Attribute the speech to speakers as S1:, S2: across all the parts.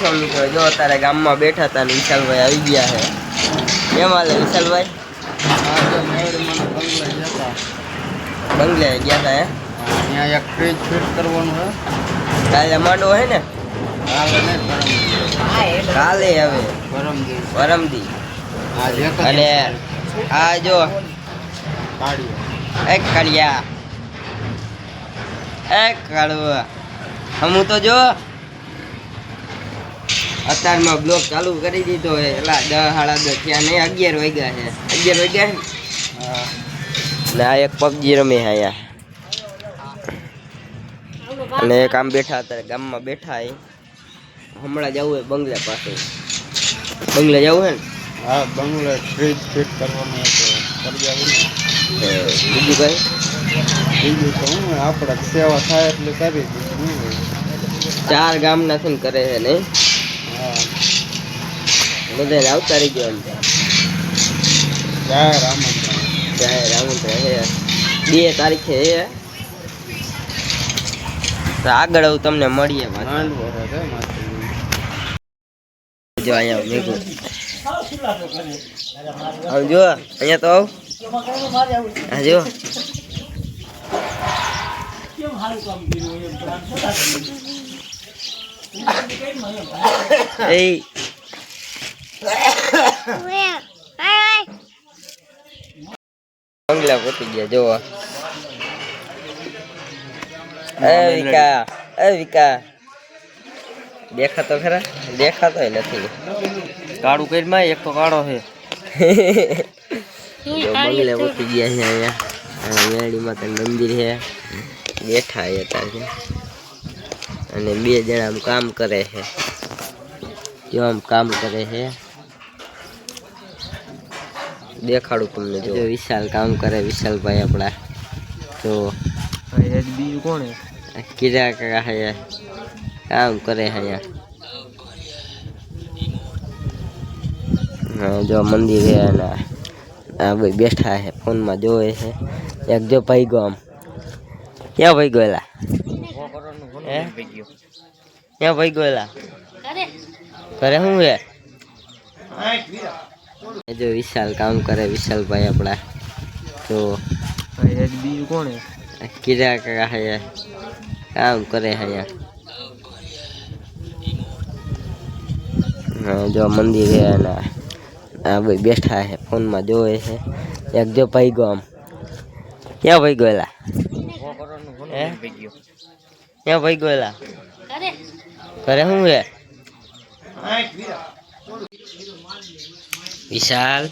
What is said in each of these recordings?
S1: છો. મિત્રો જો અત્યારે ગામમાં બેઠા હતા ને વિશાલભાઈ આવી ગયા છે. કેમ હાલે વિશાલભાઈ?
S2: બંગલે
S1: ગયા હતા. હે?
S2: અહીંયા એક ફ્રીજ ફિટ કરવાનું છે.
S1: કાલે માંડવો હે ને?
S2: કાલે
S1: હવે?
S2: પરમ
S1: પરમદી. અને આ જો એક કડિયા એક કાઢવા હું તો જો અત્યારમાં બ્લોક ચાલુ કરી દીધો છે એટલા દસ સાડા દસ થયા નહીં અગિયાર વાગ્યા છે અગિયાર વાગ્યા છે
S2: હા.
S1: ને આ એક પબજી રમે છે અહીંયા. અને એક આમ બેઠા અત્યારે ગામમાં બેઠા એ હમણાં જવું હોય બંગલે પાસે બંગલે જવું હે ને?
S2: હા બંગલે ફ્રીજ ફિટ કરવાનું
S1: બીજું કઈ?
S2: બીજું તો હું આપણે સેવા થાય એટલે કરી દીધું.
S1: ચાર ગામના છે ને કરે છે નહીં
S2: હા.
S1: બધાને આવતા રહી ગયો
S2: જય
S1: રામ જય રામ બે તારીખે હે? તો આગળ આવું તમને મળીએ. જો અહીંયા ભેગું. આમ જો અહીંયા તો આવ. હા જો એ બંગલા પહોંચી ગયા જોવા. એ વિકા એ વિકા. દેખાતો ખરા? દેખાતો નથી.
S2: કાળું કરીમાં એક તો કાળો છે.
S1: બંગલા પહોંચી ગયા છે અહીંયા. મેળી તો મંદિર છે. બેઠા છે તારે અને બે જણા આમ કામ કરે છે. જો આમ કામ કરે છે. દેખાડું તમને જો. વિશાલ કામ કરે વિશાલભાઈ આપણા. તો
S2: બીજું કોણ
S1: કીરા કાકા છે. કામ કરે છે અહીંયા. હા જો મંદિર છે અને આ ભાઈ બેઠા છે ફોનમાં જોવે છે. એક જો ભાઈ ગયો આમ. ક્યાં ભાઈ ગયેલા? ક્યાં ભાઈ ગયેલા? ઘરે. શું છે? એ જો વિશાલ કામ કરે વિશાલભાઈ આપણા. તો
S2: બીજું કોણ
S1: કીરા કાકા છે કામ કરે હા જો મંદિર છે અને આ ભાઈ બેઠા છે ફોનમાં જોવે છે એક જો ભાઈ ગયો આમ. ક્યાં ભાઈ ગયેલા? ક્યાં ભાઈ ગયેલા ઘરે શું છે વિશાલ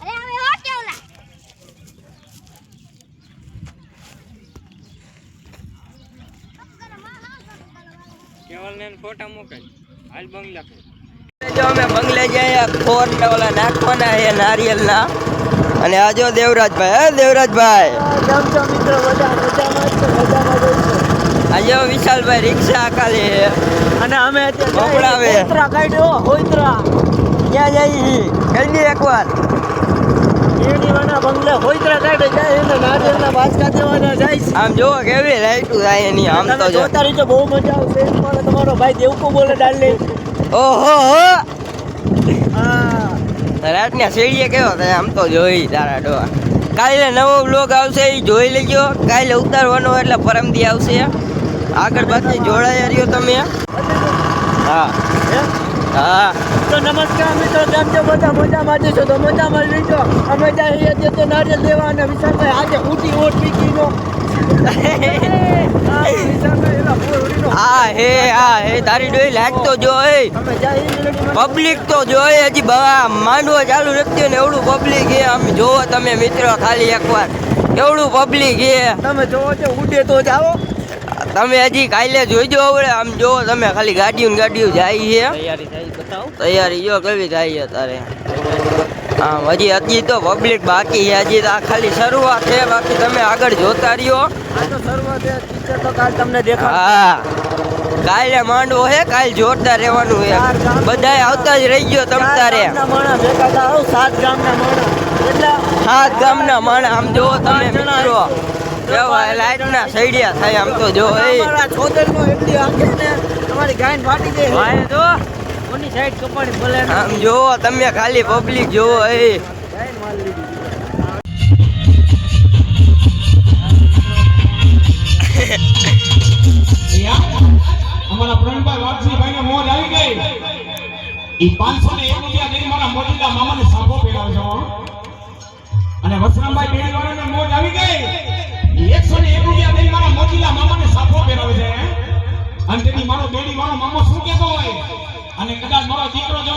S3: અરે હવે હો કેવલા
S2: ફોટા મોકલ. હાલ બંગલા
S1: જો અમે બંગલે જઈએ ખોર ને ઓલા નાખવાના છે નારિયેલના. અને આજો દેવરાજભાઈ હે દેવરાજભાઈ? આ જો વિશાલભાઈ રિક્ષા કાલી છે.
S4: અને અમે
S1: મોકલાવે.
S4: ઓતરા કાઢ્યો હોઈત્રા
S1: ક્યાં જઈ કહી દે એકવાર.
S4: એડીવાના બંગલે હોઈત્રા કાઢે જાય એટલે નારિયેળના બાચકા દેવાના જાય
S1: આમ જોવો કેવી લાઈટું થાય એની આમ તો
S4: જોતા રહીજો બહુ મજા આવશે. મારો તમારો ભાઈ દેવકો બોલે ડાર્લિંગ
S1: ઓહો હો.
S4: હા.
S1: રાતના શેડીએ કેવો થાય આમ તો જોઈ તારા ડોવા કાલે નવો બ્લોગ આવશે એ જોઈ લેજો. કાલે ઉતારવાનો એટલે પરમદી આવશે. આગળ પાછી જોડાયા રહ્યો તમે. હા.
S4: હા? તો નમસ્કાર મિત્રો કેમ છો બધા મજામાં છો તો મજામાં જો રહીજો. અમે જઈએ છીએ તો નારિયેળ દેવા અને વિશાલભાઈ આજે ઊંટી ઓટ પીકીનો. હા, વિશાલભાઈ એલા ફોરડીનો.
S1: હા હે હા હે તારી ડોઈ લાઈટ જોઈ.
S4: અમે
S1: પબ્લિક તો જોઈ હજી બા માંડવો ચાલુ રખતી ને એવડું પબ્લિક એ આમ જોવો તમે મિત્રો ખાલી એકવાર. એવડું પબ્લિક એ
S4: તમે જોવો છો ઉડે તો જાઓ.
S1: તમે હજી કાલે જોઈજો હવે આમ જોવો તમે ખાલી ગાડીઓ ને ગાડીઓ જાય છે
S4: તૈયારી થઈ બતાવો.
S1: તૈયારી જો કેવી થાય છે તારે. આમ હજી હજી તો પબ્લિક બાકી છે હજી તો આ ખાલી શરૂઆત છે બાકી તમે આગળ જોતા રહ્યો. હા. કાલે માંડવો હે કાલ જોરદાર રહેવાનું હે બધાય આવતા જ રહી ગયો તમ તારે
S4: સાત ગામના માણસ.
S1: આમ જો તમે મિત્રો કેવા લાઈટના સૈડિયા થાય આમ તો જો એ.
S4: તમારી ગાયન ફાટી ગઈ કોની સાઈડ કપાણી ભલે
S1: આમ જો તમે ખાલી પબ્લિક જોવો એ.
S5: અમારા પ્રવીણભાઈ વાઘજીભાઈ ને મોજ આવી ગઈ. ઈ 501 રૂપિયા દઈને મારા મોજીલા મામાને સાફો પહેરાવે છે અને વસરામભાઈ બેડી વાળાને મોજ આવી ગઈ. 101 રૂપિયા દઈને મારા મોજીલા મામાને સાફો પહેરાવે છે અને તેની મારો બેડી વાળો મામો શું કહેતો હોય? અને કદાચ મારો દીકરો જો